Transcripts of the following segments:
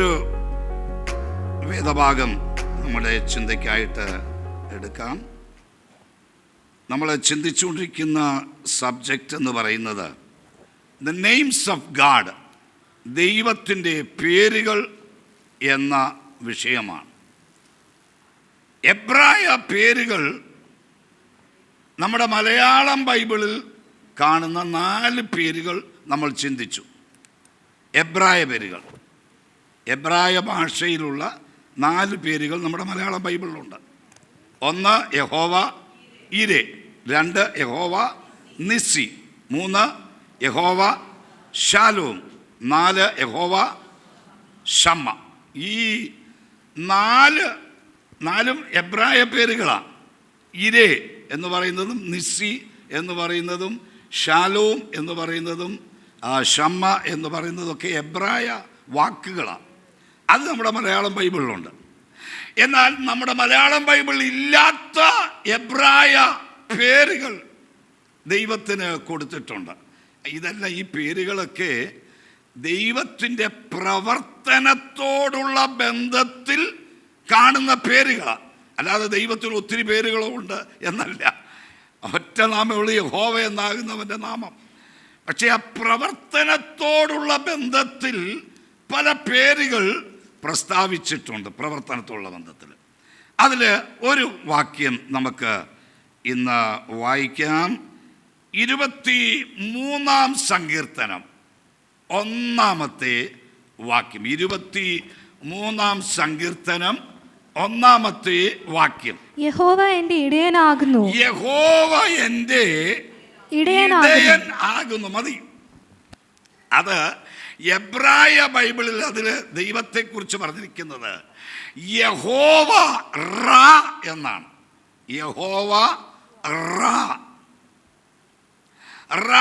ഒരു വേദഭാഗം നമ്മുടെ ചിന്തയ്ക്കായിട്ട് എടുക്കാം. നമ്മൾ ചിന്തിച്ചുകൊണ്ടിരിക്കുന്ന സബ്ജക്റ്റ് എന്ന് പറയുന്നത് ദ നെയിംസ് ഓഫ് ഗാഡ് ദൈവത്തിന്റെ പേരുകൾ എന്ന വിഷയമാണ്. എബ്രായ പേരുകൾ നമ്മുടെ മലയാളം ബൈബിളിൽ കാണുന്ന നാല് പേരുകൾ നമ്മൾ ചിന്തിച്ചു. എബ്രായ പേരുകൾ. എബ്രായ ഭാഷയിലുള്ള നാല് പേരുകൾ നമ്മുടെ മലയാളം ബൈബിളിലുണ്ട്. ഒന്ന് യഹോവ ഇരെ. രണ്ട് യഹോവ നിസ്സി. മൂന്ന് യഹോവ ഷാലോം നാല് യഹോവ ഷമ്മ ഈ നാല് നാലും എബ്രായ പേരുകളാണ് ഇരേ എന്ന് പറയുന്നതും നിസ്സി എന്ന് പറയുന്നതും ഷാലോം എന്ന് പറയുന്നതും ഷമ്മ എന്ന് പറയുന്നതൊക്കെ എബ്രായ വാക്കുകളാണ് അത് നമ്മുടെ മലയാളം ബൈബിളിലുണ്ട്. എന്നാൽ നമ്മുടെ മലയാളം ബൈബിൾ ഇല്ലാത്ത എബ്രായ പേരുകൾ ദൈവത്തിന് കൊടുത്തിട്ടുണ്ട്. ഇതല്ല ഈ പേരുകളൊക്കെ ദൈവത്തിന്റെ പ്രവർത്തനത്തോടുള്ള ബന്ധത്തിൽ കാണുന്ന പേരുകളാണ് അല്ലാതെ ദൈവത്തിന് ഒത്തിരി പേരുകളും ഉണ്ട് എന്നല്ല. ഒറ്റ നാമമുള്ള യഹോവ എന്നാകുന്നവന്റെ നാമം. പക്ഷേ ആ പ്രവർത്തനത്തോടുള്ള ബന്ധത്തിൽ പല പേരുകൾ പ്രസ്താവിച്ചിട്ടുണ്ട് പ്രവർത്തനത്തോടുള്ള ബന്ധത്തിൽ. അതിൽ ഒരു വാക്യം നമുക്ക് ഇന്ന് വായിക്കാം. ഇരുപത്തി മൂന്നാം സങ്കീർത്തനം ഒന്നാമത്തെ വാക്യം. ഇരുപത്തി മൂന്നാം സങ്കീർത്തനം ഒന്നാമത്തെ വാക്യം. യഹോവ എന്റെ ഇടയനാകുന്നു. യഹോവ എന്റെ ഇടയൻ ആകുന്നു. മതി. അത് എബ്രായ ബൈബിളിൽ അതിൽ ദൈവത്തെക്കുറിച്ച് പറഞ്ഞിരിക്കുന്നത് യഹോവ റ എന്നാണ്. യഹോവ റ. റ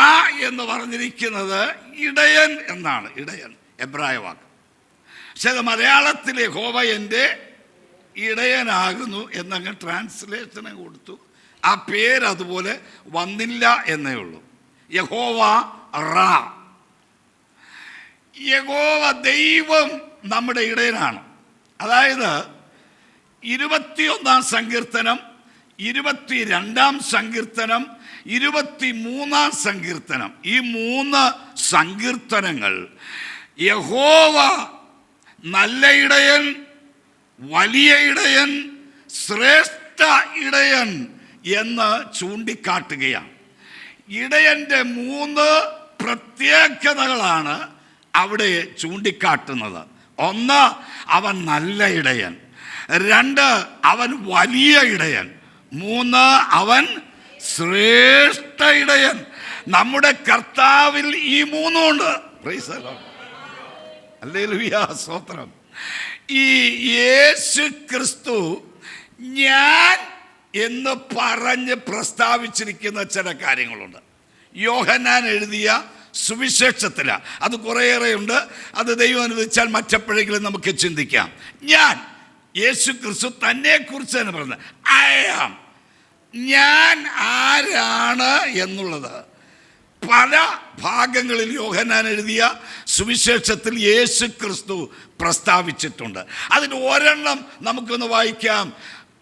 എന്ന് പറഞ്ഞിരിക്കുന്നത് ഇടയൻ എന്നാണ്. ഇടയൻ എബ്രായ വാക്ക്. പക്ഷേ അത് മലയാളത്തിൽ യഹോവ എന്റെ ഇടയനാകുന്നു എന്നങ്ങ് ട്രാൻസ്ലേഷന് കൊടുത്തു. ആ പേര് അതുപോലെ വന്നില്ല എന്നേ ഉള്ളൂ. യഹോവ റ. യഹോവ ദൈവം നമ്മുടെ ഇടയിലാണ് അതായത് ഇരുപത്തിയൊന്നാം സങ്കീർത്തനം ഇരുപത്തി രണ്ടാം സങ്കീർത്തനം ഇരുപത്തി മൂന്നാം സങ്കീർത്തനം. ഈ മൂന്ന് സങ്കീർത്തനങ്ങൾ യഹോവ നല്ല ഇടയൻ വലിയ ഇടയൻ ശ്രേഷ്ഠ ഇടയൻ എന്ന് ചൂണ്ടിക്കാട്ടുകയാണ്. ഇടയന്റെ മൂന്ന് പ്രത്യേകതകളാണ് അവിടെ ചൂണ്ടിക്കാട്ടുന്നത്. ഒന്ന് അവൻ നല്ല ഇടയൻ. രണ്ട് അവൻ വലിയ ഇടയൻ. മൂന്ന് അവൻ ശ്രേഷ്ഠ ഇടയൻ. നമ്മുടെ കർത്താവിൽ ഈ മൂന്നുമുണ്ട് സ്തോത്രം. ഈ യേശു ക്രിസ്തു ഞാൻ എന്ന് പറഞ്ഞ് പ്രസ്താവിച്ചിരിക്കുന്ന ചില കാര്യങ്ങളുണ്ട്. യോഹനാൻ എഴുതിയ സുവിശേഷത്തില. അത് കുറേയേറെയുണ്ട്. അത് ദൈവം അനുവദിച്ചാൽ മറ്റെപ്പോഴെങ്കിലും നമുക്ക് ചിന്തിക്കാം. ഞാൻ യേശു ക്രിസ്തു തന്നെ കുറിച്ച് തന്നെ ഐ ആം ഞാൻ ആരാണ് എന്നുള്ളത്. പല ഭാഗങ്ങളിൽ യോഹനാൻ എഴുതിയ സുവിശേഷത്തിൽ യേശു ക്രിസ്തു പ്രസ്താവിച്ചിട്ടുണ്ട്. അതിന് ഒരെണ്ണം നമുക്കൊന്ന് വായിക്കാം.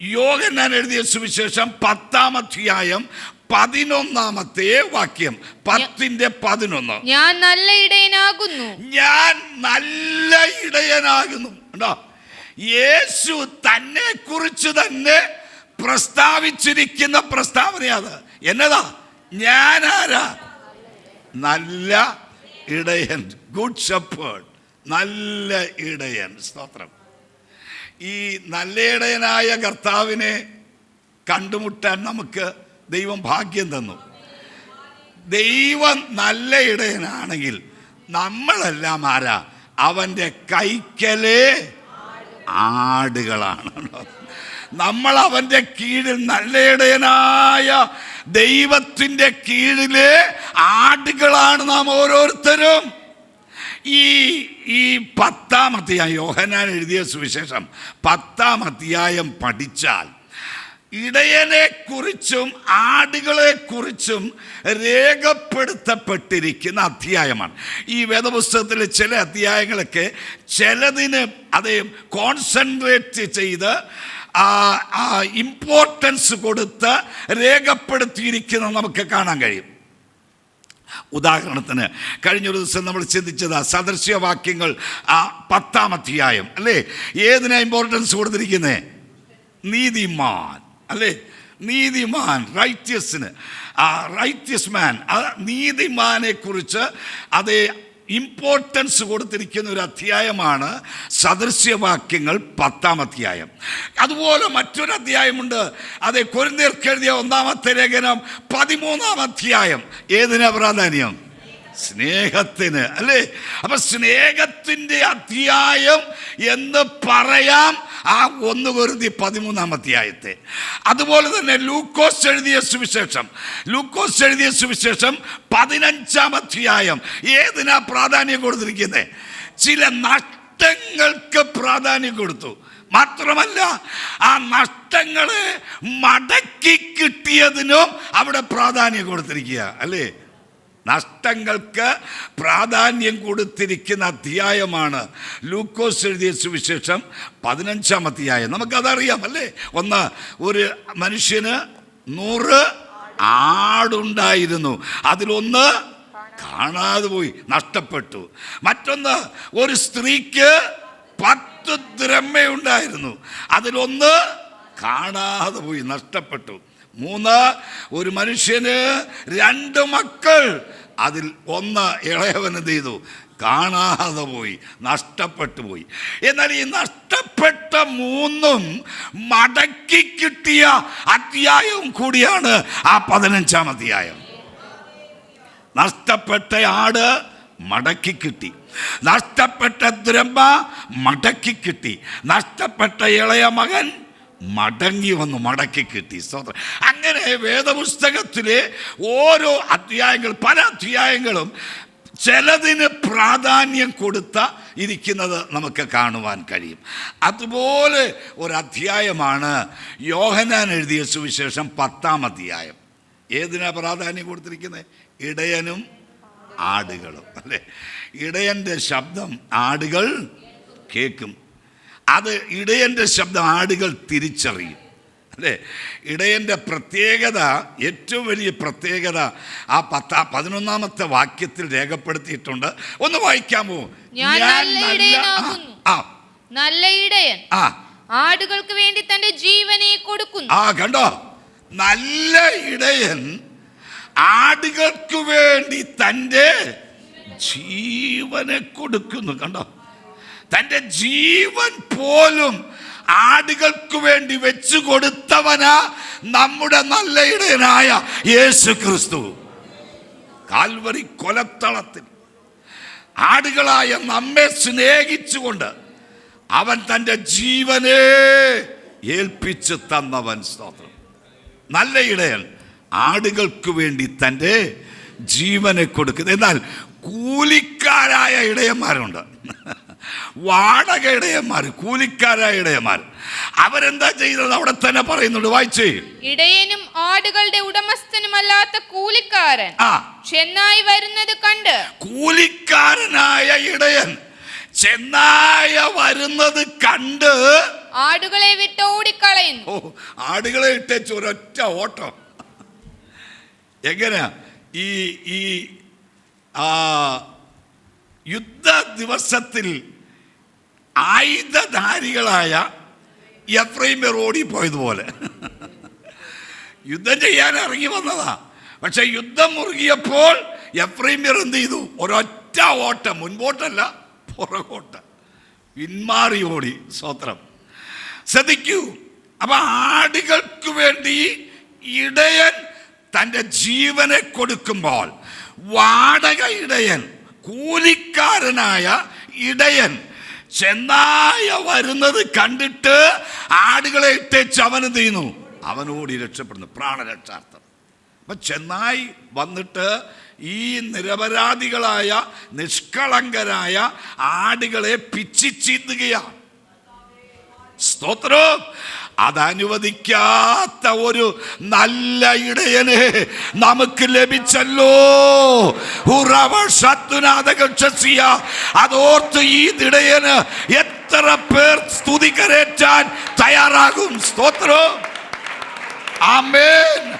യോഹന്നാൻ എഴുതിയ സുവിശേഷം പത്താം അധ്യായം പതിനൊന്നാമത്തെ വാക്യം. പത്തിന്റെ പതിനൊന്ന്. ഞാൻ നല്ല ഇടയനാകുന്നു. ഞാൻ നല്ല ഇടയനാകുന്നു. ഉണ്ടോ യേശു തന്നെ കുറിച്ച് തന്നെ പ്രസ്താവിച്ചിരിക്കുന്ന പ്രസ്താവന അത്. ഞാൻ ആരാ? നല്ല ഇടയൻ. ഗുഡ് ഷെപ്പേർഡ് നല്ല ഇടയൻ. സ്തോത്രം. ഈ നല്ല ഇടയനായ കർത്താവിനെ കണ്ടുമുട്ടാൻ നമുക്ക് ദൈവം ഭാഗ്യം തന്നു. ദൈവം നല്ല ഇടയനാണെങ്കിൽ നമ്മളെല്ലാം ആരാ? അവന്റെ കൈക്കലേ ആടുകളാണ്. നമ്മൾ അവന്റെ കീഴിൽ നല്ല ഇടയനായ ദൈവത്തിന്റെ കീഴിലെ ആടുകളാണ് നാം ഓരോരുത്തരും. ഈ ഈ പത്താം അധ്യായം യോഹനാൻ എഴുതിയ സുവിശേഷം പത്താം അധ്യായം പഠിച്ചാൽ ഇടയനെ കുറിച്ചും ആടുകളെ കുറിച്ചും രേഖപ്പെടുത്തപ്പെട്ടിരിക്കുന്ന അധ്യായമാണ്. ഈ വേദപുസ്തകത്തിലെ ചില അധ്യായങ്ങളൊക്കെ ചിലതിന് അതേ കോൺസെൻട്രേറ്റ് ചെയ്ത് ഇമ്പോർട്ടൻസ് കൊടുത്ത് രേഖപ്പെടുത്തിയിരിക്കുന്ന നമുക്ക് കാണാൻ കഴിയും. ഉദാഹരണത്തിന് കഴിഞ്ഞൊരു ദിവസം നമ്മൾ ചിന്തിച്ചത് സദൃശ്യവാക്യങ്ങൾ പത്താം അധ്യായം അല്ലേ? ഏതിനാ ഇമ്പോർട്ടൻസ് കൊടുത്തിരിക്കുന്നത് നീതിമാൻ. അല്ലേ? നീതിമാൻ റൈറ്റ്യസിന് ആ റൈറ്റ്യസ് മാൻ ആ നീതിമാനെ കുറിച്ച് അതേ ഇമ്പോർട്ടൻസ് കൊടുത്തിരിക്കുന്ന ഒരു അധ്യായമാണ് സദൃശ്യവാക്യങ്ങൾ പത്താം അധ്യായം. അതുപോലെ മറ്റൊരു അധ്യായമുണ്ട്. അതേ കൊരിന്തീർക്കെഴുതിയ ഒന്നാമത്തെ ലേഖനം പതിമൂന്നാം അധ്യായം. ഏതിനാ പ്രാധാന്യം സ്നേഹത്തിന്. അല്ലേ? അപ്പൊ സ്നേഹത്തിന്റെ അധ്യായം എന്ന് പറയാം ആ ഒന്ന് വെറുതി പതിമൂന്നാം അധ്യായത്തെ അതുപോലെ തന്നെ ലൂക്കോസ് എഴുതിയ സുവിശേഷം. ലൂക്കോസ് എഴുതിയ സുവിശേഷം പതിനഞ്ചാം അധ്യായം ഏതിനാ പ്രാധാന്യം കൊടുത്തിരിക്കുന്നത് ചില നഷ്ടങ്ങൾക്ക് പ്രാധാന്യം കൊടുത്തു. മാത്രമല്ല ആ നഷ്ടങ്ങളെ മടക്കി കിട്ടിയതിനും അവിടെ പ്രാധാന്യം കൊടുത്തിരിക്കുക. അല്ലേ? നഷ്ടങ്ങൾക്ക് പ്രാധാന്യം കൊടുത്തിരിക്കുന്ന അധ്യായമാണ് ലൂക്കോസ് എഴുതിയ സുവിശേഷം പതിനഞ്ചാം അധ്യായം. നമുക്കതറിയാം അല്ലേ? ഒന്ന് ഒരു മനുഷ്യന് നൂറ് ആടുണ്ടായിരുന്നു. അതിലൊന്ന് കാണാതെ പോയി നഷ്ടപ്പെട്ടു. മറ്റൊന്ന് ഒരു സ്ത്രീക്ക് പത്ത് ദ്രമ്മയുണ്ടായിരുന്നു അതിലൊന്ന് കാണാതെ പോയി നഷ്ടപ്പെട്ടു. മൂന്ന് ഒരു മനുഷ്യന് രണ്ട് മക്കൾ. അതിൽ ഒന്ന് ഇളയവൻ എന്ത് ചെയ്തു? കാണാതെ പോയി നഷ്ടപ്പെട്ടു പോയി. എന്നാൽ ഈ നഷ്ടപ്പെട്ട മൂന്നും മടക്കി കിട്ടിയ അധ്യായവും കൂടിയാണ് ആ പതിനഞ്ചാം അധ്യായം. നഷ്ടപ്പെട്ട ആട് മടക്കി കിട്ടി. നഷ്ടപ്പെട്ട ദ്രമ മടക്കി കിട്ടി. നഷ്ടപ്പെട്ട ഇളയ മകൻ മടങ്ങി വന്ന് മടക്കി കിട്ടി. സ്തോത്രം. അങ്ങനെ വേദപുസ്തകത്തിലെ ഓരോ അധ്യായങ്ങൾ പല അധ്യായങ്ങളും ചിലതിന് പ്രാധാന്യം കൊടുത്ത ഇരിക്കുന്നത് നമുക്ക് കാണുവാൻ കഴിയും. അതുപോലെ ഒരു അധ്യായമാണ് യോഹനാൻ എഴുതിയ സുവിശേഷം പത്താം അധ്യായം. ഏതിനാ പ്രാധാന്യം കൊടുത്തിരിക്കുന്നത്? ഇടയനും ആടുകളും. അല്ലേ? ഇടയന്റെ ശബ്ദം ആടുകൾ കേൾക്കും. അത് ഇടയന്റെ ശബ്ദം ആടുകൾ തിരിച്ചറിയും. അല്ലേ? ഇടയന്റെ പ്രത്യേകത ഏറ്റവും വലിയ പ്രത്യേകത ആ പത്താ പതിനൊന്നാമത്തെ വാക്യത്തിൽ രേഖപ്പെടുത്തിയിട്ടുണ്ട്. ഒന്ന് വായിക്കാമോ ഞാൻ ആ നല്ല ഇടയൻ. ആ. ആടുകൾക്ക് വേണ്ടി തന്റെ ജീവനെ കൊടുക്കുന്നു. ആ കണ്ടോ? നല്ല ഇടയൻ ആടുകൾക്ക് വേണ്ടി തന്റെ ജീവനെ കൊടുക്കുന്നു. കണ്ടോ? തന്റെ ജീവൻ പോലും ആടുകൾക്ക് വേണ്ടി വെച്ചു കൊടുത്തവനാ നമ്മുടെ നല്ല ഇടയനായ യേശു ക്രിസ്തു. കാൽവറി കൊലത്തളത്തിൽ ആടുകളായ നമ്മെ സ്നേഹിച്ചുകൊണ്ട് അവൻ തന്റെ ജീവനെ ഏൽപ്പിച്ചു തന്നവൻ സ്തോത്രം. നല്ല ഇടയൻ ആടുകൾക്ക് വേണ്ടി തന്റെ ജീവനെ കൊടുക്കുന്നത് എന്നാൽ കൂലിക്കാരായ ഇടയന്മാരുണ്ട്. വാടക ഇടയന്മാർ കൂലിക്കാരായ ഇടയന്മാർ. അവരെന്താ ചെയ്തത് അവിടെ തന്നെ പറയുന്നുണ്ട് വായിച്ചേ. ഇടയനും ആടുകളുടെ ഉടമസ്ഥനുമല്ലാത്ത കൂലിക്കാരൻ ആ. ചെന്നായി വരുന്നത് കണ്ട്. കൂലിക്കാരനായ ഇടയൻ ചെന്നായ വരുന്നത് കണ്ട്. ആടുകളെ വിട്ട് ഓടിക്കളയുന്നു. ഓ ആടുകളെ ഇട്ടേച്ച് ഒരൊറ്റ ഓട്ടം. എങ്ങനെയാ? ഈ ഈ ആ യുദ്ധ ദിവസത്തിൽ ആയുധധാരികളായ എഫ്രൈമർ ഓടിപ്പോയതുപോലെ യുദ്ധം ചെയ്യാൻ ഇറങ്ങി വന്നതാ. പക്ഷെ യുദ്ധം മുറുകിയപ്പോൾ എഫ്രൈമർ എന്ത് ചെയ്തു? ഒരൊറ്റ ഓട്ടം മുൻപോട്ടല്ല പുറകോട്ട്. പിന്മാറി ഓടി സ്വത്രം ശ്രദ്ധിക്കൂ അപ്പൊ ആടുകൾക്ക് വേണ്ടി ഇടയൻ തന്റെ ജീവനെ കൊടുക്കുമ്പോൾ വാടക ഇടയൻ കൂലിക്കാരനായ ഇടയൻ ചെന്നായ വരുന്നത് കണ്ടിട്ട് ആടുകളെ ഇട്ടേച്ച് അവൻ എന്ത് ചെയ്യുന്നു? അവനോടി രക്ഷപ്പെടുന്നു. പ്രാണരക്ഷാർത്ഥം. അപ്പൊ ചെന്നായി വന്നിട്ട് ഈ നിരപരാധികളായ നിഷ്കളങ്കരായ ആടുകളെ പിച്ചിച്ചീന്തുകയാണ് സ്തോത്രോ. അതനുവദിക്കാത്ത ഒരു നല്ല ഇടയനെ നമുക്ക് ലഭിച്ചല്ലോ. അതോർത്ത് ഈ ഇടയന് എത്ര പേർ സ്തുതി കരേറ്റാൻ തയ്യാറാകും. സ്തോത്രോ. ആമേൻ.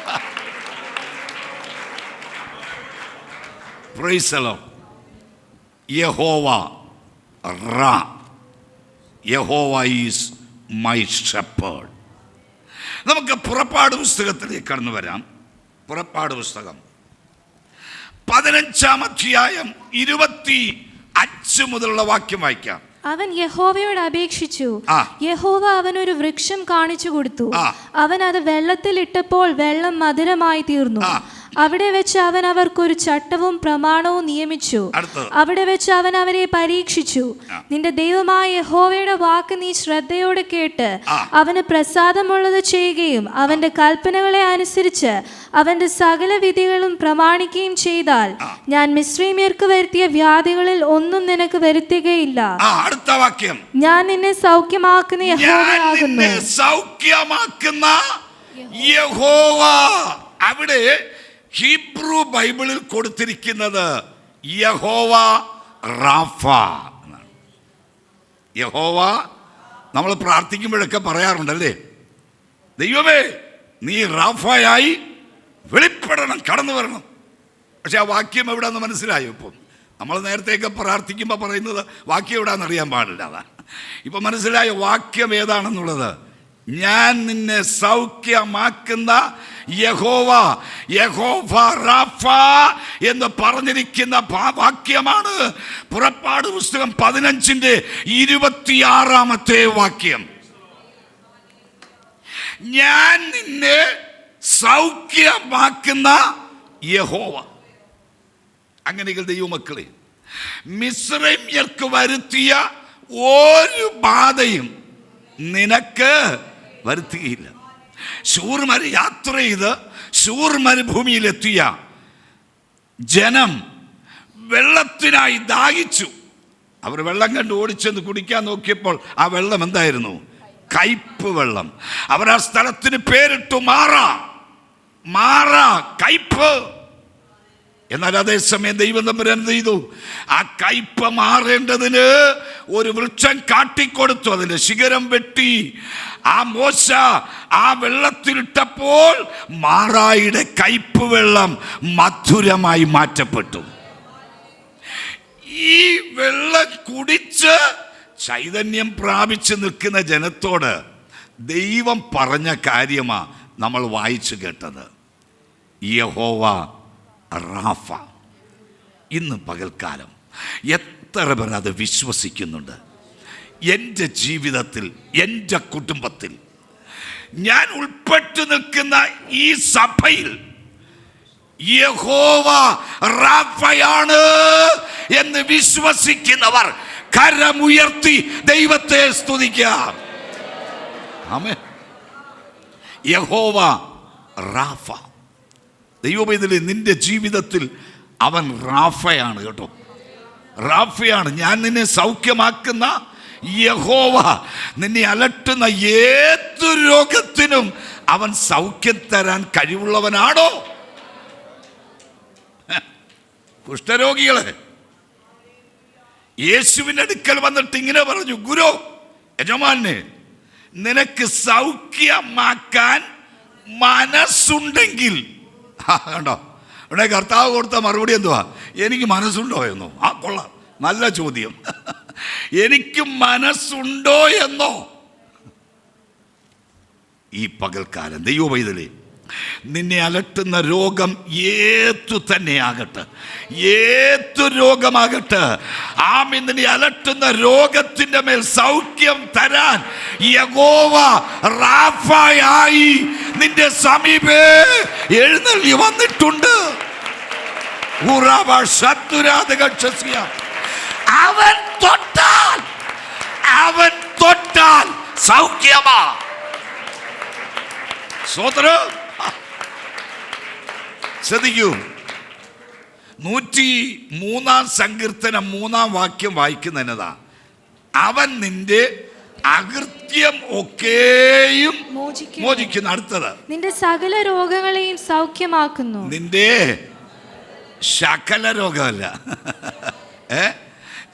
യഹോവ റ യഹോവ ഈസ് മൈ ഷപ്പേഡ് നമുക്ക് പുറപ്പാട് പുസ്തകത്തിലേക്ക് കടന്നു വരാം. പുറപ്പാട് പുസ്തകം. പതിനഞ്ചാം അധ്യായം ഇരുപത്തി അഞ്ച് മുതലുള്ള വാക്യം വായിക്കാം. അവൻ യഹോവയോട് അപേക്ഷിച്ചു. യഹോവ അവനൊരു വൃക്ഷം കാണിച്ചു കൊടുത്തു. അവൻ അത് വെള്ളത്തിൽ ഇട്ടപ്പോൾ വെള്ളം മധുരമായി തീർന്നു. അവിടെ വെച്ച് അവൻ അവർക്കൊരു ചട്ടവും പ്രമാണവും നിയമിച്ചു. അവിടെ വെച്ച് അവൻ അവരെ പരീക്ഷിച്ചു. നിന്റെ ദൈവമായ യഹോവയുടെ വാക്ക് നീ ശ്രദ്ധയോടെ കേട്ട്. അവന് പ്രസാദമുള്ളത് ചെയ്യുകയും അവന്റെ കൽപ്പനകളെ അനുസരിച്ച് അവന്റെ സകല വിധികളും പ്രമാണിക്കുകയും ചെയ്താൽ ഞാൻ മിശ്രീമ്യർക്ക് വരുത്തിയ വ്യാധികളിൽ ഒന്നും നിനക്ക് വരുത്തുകയില്ല. അടുത്ത വാക്യം. ഞാൻ നിന്നെ സൗഖ്യമാക്കുന്ന യഹോവയാകുന്നു നിന്നെ സൗഖ്യമാക്കുന്ന യഹോവ. അവിടെ ഹീബ്രു ബൈബിളിൽ കൊടുത്തിരിക്കുന്നത് യഹോവ റാഫ എന്നാണ്. യഹോവ നമ്മൾ പ്രാർത്ഥിക്കുമ്പോഴൊക്കെ പറയാറുണ്ടല്ലേ? ദൈവമേ നീ റാഫയായി വെളിപ്പെടണം കടന്നു വരണം. പക്ഷെ ആ വാക്യം എവിടെയെന്ന് മനസ്സിലായോ ഇപ്പം? നമ്മൾ നേരത്തെയൊക്കെ പ്രാർത്ഥിക്കുമ്പോൾ പറയുന്നത് വാക്യം എവിടെയാണെന്ന് അറിയാൻ പാടില്ല അതാ. ഇപ്പം മനസ്സിലായ വാക്യം ഏതാണെന്നുള്ളത്? ഞാൻ നിന്നെ സൗഖ്യമാക്കുന്ന യഹോവ യഹോവ റാഫ എന്ന് പറഞ്ഞിരിക്കുന്ന വാക്യമാണ് പുറപ്പാട് പുസ്തകം പതിനഞ്ചിന്റെ ഇരുപത്തിയാറാമത്തെ വാക്യം. ഞാൻ നിന്നെ സൗഖ്യമാക്കുന്ന യഹോവ. അങ്ങനെയെങ്കിൽ ദൈവമക്കളെ മിശ്രമ്യർക്ക് വരുത്തിയ ഒരു ബാധയും നിനക്ക് വരുത്തുകയില്ല ശൂർമര യാത്ര ചെയ്ത് ശൂർ മരുഭൂമിയിലെത്തിയ ജനം വെള്ളത്തിനായി ദാഹിച്ചു. അവർ വെള്ളം കണ്ട് ഓടിച്ചെന്ന് കുടിക്കാൻ നോക്കിയപ്പോൾ ആ വെള്ളം എന്തായിരുന്നു? കയ്പ് വെള്ളം. അവർ ആ സ്ഥലത്തിന് പേരിട്ടു മാറ. മാറ കയ്പ് എന്നാൽ അതേസമയം ദൈവം തമ്മിൽ എന്ത് ചെയ്തു? ആ കയ്പ മാറേണ്ടതിന് ഒരു വൃക്ഷം കാട്ടിക്കൊടുത്തു. അതിന് ശിഖരം വെട്ടി. ആ മോശ ആ വെള്ളത്തിലിട്ടപ്പോൾ മാറായിയുടെ കയ്പ് വെള്ളം മധുരമായി മാറ്റപ്പെട്ടു. ഈ വെള്ളം കുടിച്ച് ചൈതന്യം പ്രാപിച്ച് നിൽക്കുന്ന ജനത്തോട് ദൈവം പറഞ്ഞ കാര്യമാണ് നമ്മൾ വായിച്ചു കേട്ടത്. യഹോവ റാഫ. ഇന്ന് പകൽക്കാലം എത്ര പേർ അത് വിശ്വസിക്കുന്നുണ്ട്? എന്റെ ജീവിതത്തിൽ എന്റെ കുടുംബത്തിൽ ഞാൻ ഉൾപ്പെട്ടു നിൽക്കുന്ന ഈ സഭയിൽ യഹോവ റാഫയാണ് എന്ന് വിശ്വസിക്കുന്നവർ കരമുയർത്തി ദൈവത്തെ സ്തുതിക്കാം ആമേ യഹോവ റാഫ. ദൈവമേതിലെ നിന്റെ ജീവിതത്തിൽ അവൻ റാഫയാണ് കേട്ടോ. റാഫയാണ്. ഞാൻ നിന്നെ സൗഖ്യമാക്കുന്ന യഹോവ. നിന്നെ അലട്ടുന്ന ഏതു രോഗത്തിനും അവൻ സൗഖ്യം തരാൻ കഴിവുള്ളവനാണോ? കുഷ്ഠരോഗികളെ യേശുവിന്റെ അടുക്കൽ വന്നിട്ട് ഇങ്ങനെ പറഞ്ഞു ഗുരു യജമാനെ നിനക്ക് സൗഖ്യമാക്കാൻ മനസ്സുണ്ടെങ്കിൽ കണ്ടോ? ഇവിടെ കർത്താവ് കൊടുത്ത മറുപടി എന്തുവാ? എനിക്ക് മനസ്സുണ്ടോ എന്നോ? ആ കൊള്ളാം. നല്ല ചോദ്യം. എനിക്ക് മനസ്സുണ്ടോ എന്നോ? ഈ പകൽക്കാലം ദൈവവൈതലേ നിന്നെ അലട്ടുന്ന രോഗം ഏതു തന്നെയാകട്ടെ ഏതു രോഗമാകട്ടെ ആമി നിന്നെ അലട്ടുന്ന രോഗത്തിന്റെ മേൽ സൗഖ്യം തരാൻ യഗോവ റാഫായി നിന്റെ സമീപേ എഴുന്നള്ളി വന്നിട്ടുണ്ട്. അവൻ തൊട്ടാൽ അവൻ തൊട്ടാൽ സൗഖ്യമാ. സ്വതന്ത്രം ശ്രദ്ധിക്കൂ. നൂറ്റി മൂന്നാം സങ്കീർത്തനം മൂന്നാം വാക്യം വായിക്കുന്നതിനതാ. അവൻ നിന്റെ അകൃത്യം ഒക്കെയും മോചിക്കുന്നു. അടുത്തത്. നിന്റെ സകല രോഗങ്ങളെയും സൗഖ്യമാക്കുന്നു. നിന്റെ ശകല രോഗമല്ല ഏ?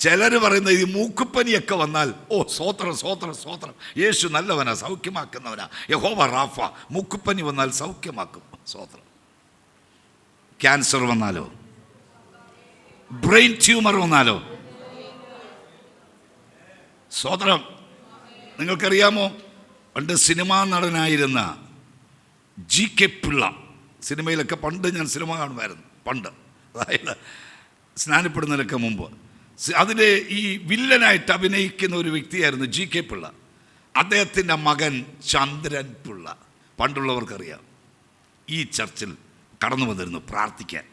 ചിലർ പറയുന്നത് ഈ മൂക്കുപ്പനിയൊക്കെ വന്നാൽ ഓ സ്വോത്രം സ്വോത്രം സ്വോത്രം യേശു നല്ലവനാ സൗഖ്യമാക്കുന്നവനാ. യഹോവ റാഫ മൂക്കുപ്പനി വന്നാൽ സൗഖ്യമാക്കും. സ്വോത്രം ക്യാൻസർ വന്നാലോ? ബ്രെയിൻ ട്യൂമർ വന്നാലോ? സോദരം നിങ്ങൾക്കറിയാമോ? പണ്ട് സിനിമാ നടനായിരുന്ന ജി കെ പിള്ള സിനിമയിലൊക്കെ പണ്ട് ഞാൻ സിനിമ കാണുമായിരുന്നു പണ്ട്. അതായത് സ്നാനപ്പെടുന്നതിനൊക്കെ മുമ്പ്. അതിലെ ഈ വില്ലനായിട്ട് അഭിനയിക്കുന്ന ഒരു വ്യക്തിയായിരുന്നു ജി കെ പിള്ള. അദ്ദേഹത്തിന്റെ മകൻ ചന്ദ്രൻ പിള്ള. പണ്ടുള്ളവർക്കറിയാം. ഈ ചർച്ചിൽ കടന്നു വന്നിരുന്നു പ്രാർത്ഥിക്കാൻ.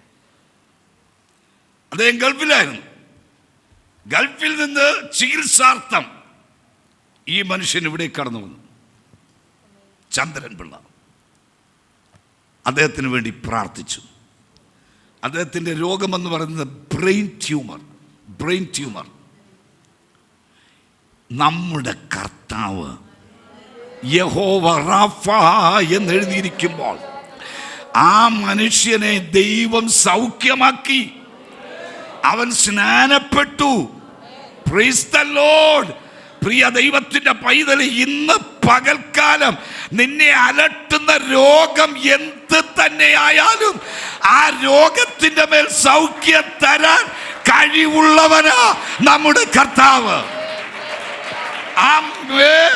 അദ്ദേഹം ഗൾഫിലായിരുന്നു. ഗൾഫിൽ നിന്ന് ചികിത്സാർത്ഥം ഈ മനുഷ്യൻ ഇവിടെ കടന്നു വന്നു. ചന്ദ്രൻ പിള്ള അദ്ദേഹത്തിന് വേണ്ടി പ്രാർത്ഥിച്ചു. അദ്ദേഹത്തിന്റെ രോഗമെന്ന് പറയുന്നത് ബ്രെയിൻ ട്യൂമർ ബ്രെയിൻ ട്യൂമർ. നമ്മുടെ കർത്താവ് യഹോവ റാഫ എന്ന് എഴുതിയിരിക്കുമ്പോൾ ആ മനുഷ്യനെ ദൈവം സൗഖ്യമാക്കി അവൻ സ്നാനപ്പെട്ടു. പ്രിയ ദൈവത്തിന്റെ പൈതൽ ഇന്ന് പകൽക്കാലം നിന്നെ അലട്ടുന്ന രോഗം എന്ത് തന്നെയായാലും ആ രോഗത്തിന്റെ മേൽ സൗഖ്യം തരാൻ കഴിവുള്ളവനാ നമ്മുടെ കർത്താവ് ആമേൻ.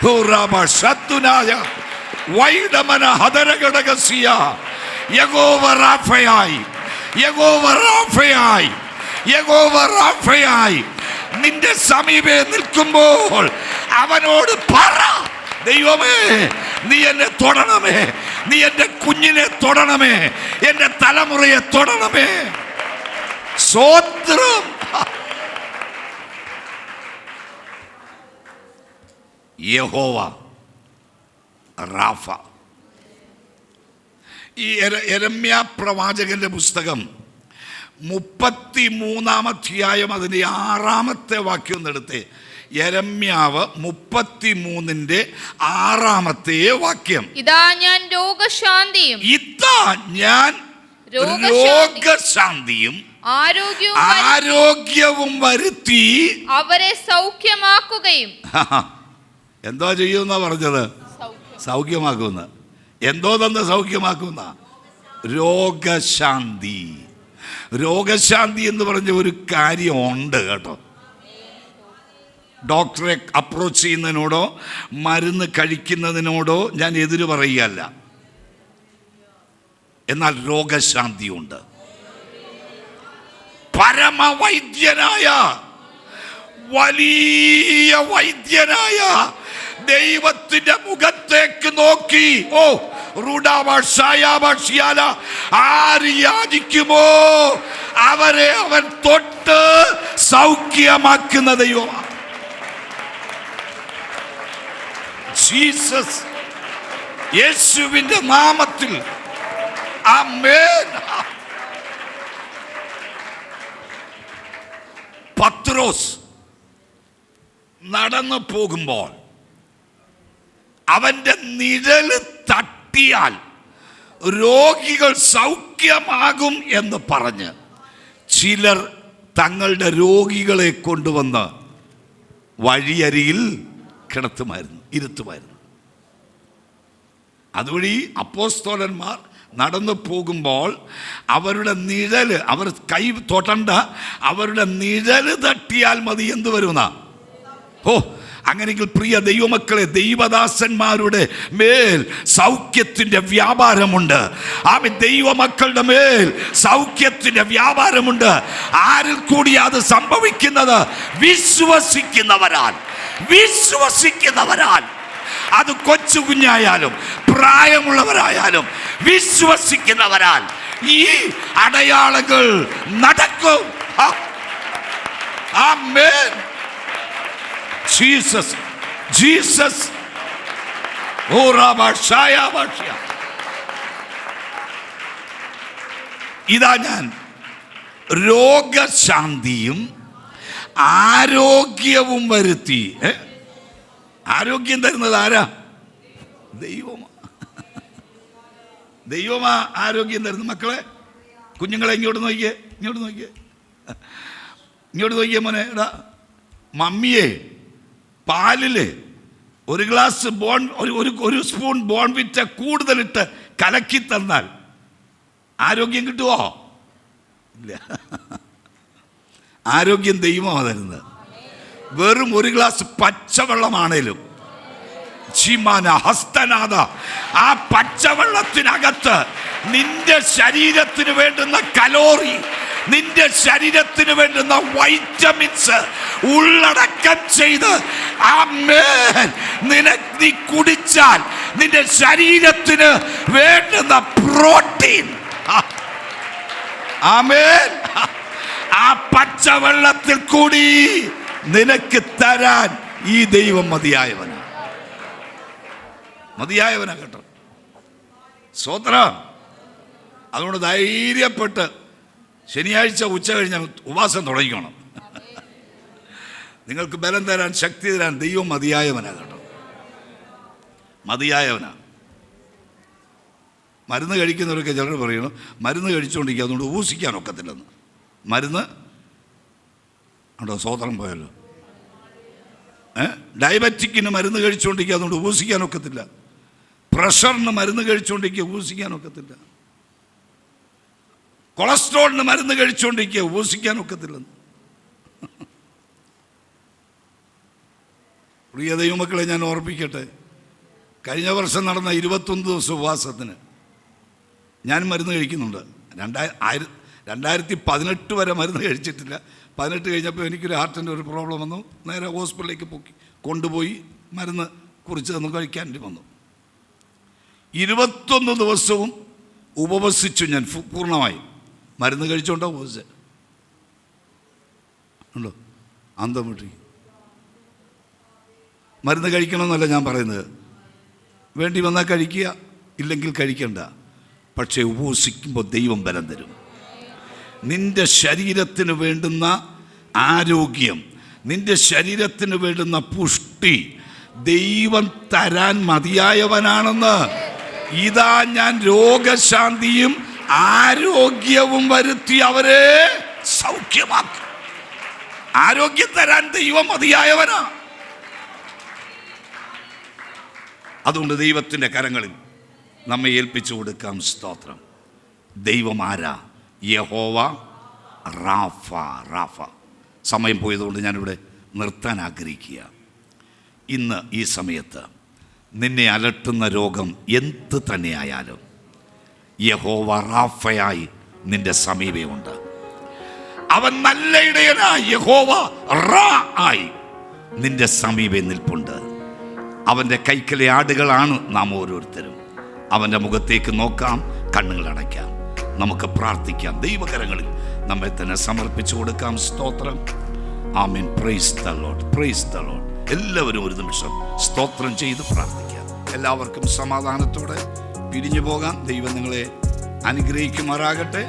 ഹുറാബ വൈഡമന ഹതരഘടകസിയ യഗോവ റാഫയായി. യഗോവ റാഫയായി. യഗോവ റാഫയായി. നിന്റെ സമീപേ നിൽക്കുമ്പോൾ അവനോട് പറ. ദൈവമേ നീ എന്നെ തൊടണമേ. നീ എന്റെ കുഞ്ഞിനെ തൊടണമേ. എന്റെ തലമുറയെ തൊടണമേ. സ്വോത്രം യഹോവ. റാഫ ഈ എരമ്യാ പ്രവാചകന്റെ പുസ്തകം മുപ്പത്തി മൂന്നാം അധ്യായം അതിന്റെ ആറാമത്തെ വാക്യം ഒന്നെടുത്തേ എരമ്യാവ് മുപ്പത്തി മൂന്നിന്റെ ആറാമത്തെ വാക്യം ഇതാ ഞാൻ രോഗശാന്തിയും ഇതാ ഞാൻ രോഗശാന്തിയും ആരോഗ്യവും വരു- ആരോഗ്യവും വരുത്തി അവരെ സൗഖ്യമാക്കുകയും എന്താ ചെയ്യുന്ന പറഞ്ഞത്. സൗഖ്യമാക്കുന്ന എന്തോ തന്ന് സൗഖ്യമാക്കുന്ന രോഗശാന്തി. രോഗശാന്തി എന്ന് പറഞ്ഞ ഒരു കാര്യമുണ്ട് കേട്ടോ. ഡോക്ടറെ അപ്രോച്ച് ചെയ്യുന്നതിനോടോ മരുന്ന് കഴിക്കുന്നതിനോടോ ഞാൻ എതിര് പറയുകയല്ല. എന്നാൽ രോഗശാന്തിയുണ്ട്. പരമവൈദ്യനായ വലിയ വൈദ്യനായ ദൈവത്തിന്റെ മുഖത്തേക്ക് നോക്കി. ഓ ആര് യാചിക്കുമോ? അവരെ അവൻ തൊട്ട് സൗഖ്യമാക്കുന്ന ദൈവമാണ്. ജീസസ് യേശുവിന്റെ നാമത്തിൽ പത്രോസ് നടന്നു പോകുമ്പോൾ അവന്റെ നിഴൽ തട്ടിയാൽ രോഗികൾ സൗഖ്യമാകും എന്ന് പറഞ്ഞ് ചിലർ തങ്ങളുടെ രോഗികളെ കൊണ്ടുവന്ന് വഴിയരിയിൽ കിടത്തുമായിരുന്നു ഇരുത്തുമായിരുന്നു. അതുവഴി അപ്പോസ്തോലന്മാർ നടന്നു പോകുമ്പോൾ അവരുടെ നിഴൽ അവർ കൈ തൊട്ടണ്ട അവരുടെ നിഴൽ തട്ടിയാൽ മതി എന്ത് വരുന്ന? ഓ അങ്ങനെയെങ്കിൽ പ്രിയ ദൈവമക്കളെ ദൈവദാസന്മാരുടെ മേൽ സൗഖ്യത്തിന്റെ വ്യാപാരമുണ്ട്. ആമി ദൈവമക്കളുടെ മേൽ സൗഖ്യത്തിന്റെ വ്യാപാരമുണ്ട്. ആരിൽ കൂടി അത് സംഭവിക്കുന്നത്? വിശ്വസിക്കുന്നവരാൽ. വിശ്വസിക്കുന്നവരാൽ. അത് കൊച്ചു കുഞ്ഞായാലും പ്രായമുള്ളവരായാലും വിശ്വസിക്കുന്നവരാൽ ഈ അടയാളങ്ങൾ നടക്കും. ആ. ആമേൻ ജീസസ് ജീസസ് ഓ ഇതാ ഞാൻ. രോഗശാന്തിയും ആരോഗ്യവും വരുത്തി. ആരോഗ്യം തരുന്നത് ആരാ? ദൈവമാ. ദൈവമാ ആരോഗ്യം തരുന്നു. മക്കളെ കുഞ്ഞുങ്ങളെ ഇങ്ങോട്ട് നോക്കിയേ ഇങ്ങോട്ട് നോക്കിയേ. ഇങ്ങോട്ട് നോക്കിയേ മോനെ എടാ. മമ്മിയെ പാലിൽ ഒരു ഗ്ലാസ് ബോൺ ഒരു ഒരു സ്പൂൺ ബോൺ വിറ്റ കൂടുതലിട്ട് കലക്കി തന്നാൽ ആരോഗ്യം കിട്ടുമോ ഇല്ല. ആരോഗ്യം ദൈവമാണ് തരുന്നത്. വെറും ഒരു ഗ്ലാസ് പച്ചവെള്ളമാണേലും. ചീമാന ഹസ്തനാഥ ആ പച്ചവെള്ളത്തിനകത്ത് നിന്റെ ശരീരത്തിന് വേണ്ടുന്ന കലോറി നിന്റെ ശരീരത്തിന് വേണ്ടുന്ന വൈറ്റമിൻസ് ഉള്ളടക്കം ചെയ്ത് നീ കുടിച്ചാൽ നിന്റെ ശരീരത്തിന് വേണ്ടുന്ന പ്രോട്ടീൻ ആമേൻ. ആ പച്ചവെള്ളത്തിൽ കൂടി നിനക്ക് തരാൻ ഈ ദൈവം മതിയായവനാണ് മതിയായവനാ കേട്ടോ. സ്വത്ര അതുകൊണ്ട് ധൈര്യപ്പെട്ട് ശനിയാഴ്ച ഉച്ച കഴിഞ്ഞ് ഉപവാസം തുടങ്ങിക്കണം. നിങ്ങൾക്ക് ബലം തരാൻ ശക്തി തരാൻ ദൈവം മതിയായവനാ കേട്ടോ മതിയായവനാ. മരുന്ന് കഴിക്കുന്നവരൊക്കെ ചിലർ പറയണം മരുന്ന് കഴിച്ചുകൊണ്ടിരിക്കുക അതുകൊണ്ട് ഊസിക്കാൻ ഒക്കത്തില്ലെന്ന്. മരുന്ന്? ഉണ്ടോ? സ്വോത്രം പോയല്ലോ. ഡയബറ്റിക്കിന് മരുന്ന് കഴിച്ചുകൊണ്ടിരിക്കുക അതുകൊണ്ട് ഊസിക്കാൻ ഒക്കത്തില്ല. പ്രഷറിന് മരുന്ന് കഴിച്ചുകൊണ്ടിരിക്കുക ഊസിക്കാൻ ഒക്കത്തില്ല. കൊളസ്ട്രോളിന് മരുന്ന് കഴിച്ചുകൊണ്ടിരിക്കുക ഉപസിക്കാൻ ഒക്കത്തില്ലെന്ന് പ്രിയ ദൈവമക്കളെ ഞാൻ ഓർപ്പിക്കട്ടെ. കഴിഞ്ഞ വർഷം നടന്ന ഇരുപത്തൊന്ന് ദിവസം ഉപവാസത്തിന് ഞാൻ മരുന്ന് കഴിക്കുന്നുണ്ട്. രണ്ടായി ആയിര രണ്ടായിരത്തി പതിനെട്ട് വരെ മരുന്ന് കഴിച്ചിട്ടില്ല. പതിനെട്ട് കഴിഞ്ഞപ്പോൾ എനിക്കൊരു ഹാർട്ടിന്റെ ഒരു പ്രോബ്ലം വന്നു. നേരെ ഹോസ്പിറ്റലിലേക്ക് പൊക്കി കൊണ്ടുപോയി മരുന്ന് കുറിച്ച് തന്നു കഴിക്കാൻ വന്നു. ഇരുപത്തൊന്ന് ദിവസവും ഉപവസിച്ചു ഞാൻ പൂർണമായും. മരുന്ന് കഴിച്ചുകൊണ്ടോ ഉപവസിച്ച് ഉണ്ടോ? അന്തം വിട്ടി. മരുന്ന് കഴിക്കണമെന്നല്ല ഞാൻ പറയുന്നത്. വേണ്ടി വന്നാൽ കഴിക്കുക ഇല്ലെങ്കിൽ കഴിക്കണ്ട. പക്ഷേ ഉപവസിക്കുമ്പോൾ ദൈവം ബലം തരും. നിന്റെ ശരീരത്തിന് വേണ്ടുന്ന ആരോഗ്യം നിന്റെ ശരീരത്തിന് വേണ്ടുന്ന പുഷ്ടി ദൈവം തരാൻ മതിയായവനാണെന്ന്. ഇതാ ഞാൻ രോഗശാന്തിയും ആരോഗ്യവും വരുത്തി അവരെ സൗഖ്യമാക്കി. ആരോഗ്യം തരാൻ ദൈവം മതിയായവനാ. അതുകൊണ്ട് ദൈവത്തിന്റെ കരങ്ങളിൽ നമ്മെ ഏൽപ്പിച്ചു കൊടുക്കാം സ്തോത്രം. ദൈവം ആരാ? യഹോവ റാഫ റാഫ. സമയം പോയതുകൊണ്ട് ഞാനിവിടെ നിർത്താൻ ആഗ്രഹിക്കുക. ഇന്ന് ഈ സമയത്ത് നിന്നെ അലട്ടുന്ന രോഗം എന്ത് തന്നെയായാലും യഹോവ റാഫയായി നിന്റെ സമീപമുണ്ട് അവൻ നല്ല ഇടയനായി യഹോവ റാ ആയി നിന്റെ സമീപം നിൽപ്പുണ്ട്. അവന്റെ കൈക്കലെ ആടുകളാണ് നാം ഓരോരുത്തരും. അവന്റെ മുഖത്തേക്ക് നോക്കാം കണ്ണുകൾ അടയ്ക്കാം. നമുക്ക് പ്രാർത്ഥിക്കാം. ദൈവകരങ്ങളിൽ നമ്മെ തന്നെ സമർപ്പിച്ചു കൊടുക്കാം. സ്തോത്രം. ആമീൻ. Praise the Lord praise the Lord എല്ലാവരും ഒരു നിമിഷം സ്തോത്രം ചെയ്ത് പ്രാർത്ഥിക്കാം. എല്ലാവർക്കും സമാധാനത്തോടെ പിരിഞ്ഞു പോകാം. ദൈവം നിങ്ങളെ അനുഗ്രഹിക്കുമാറാകട്ടെ.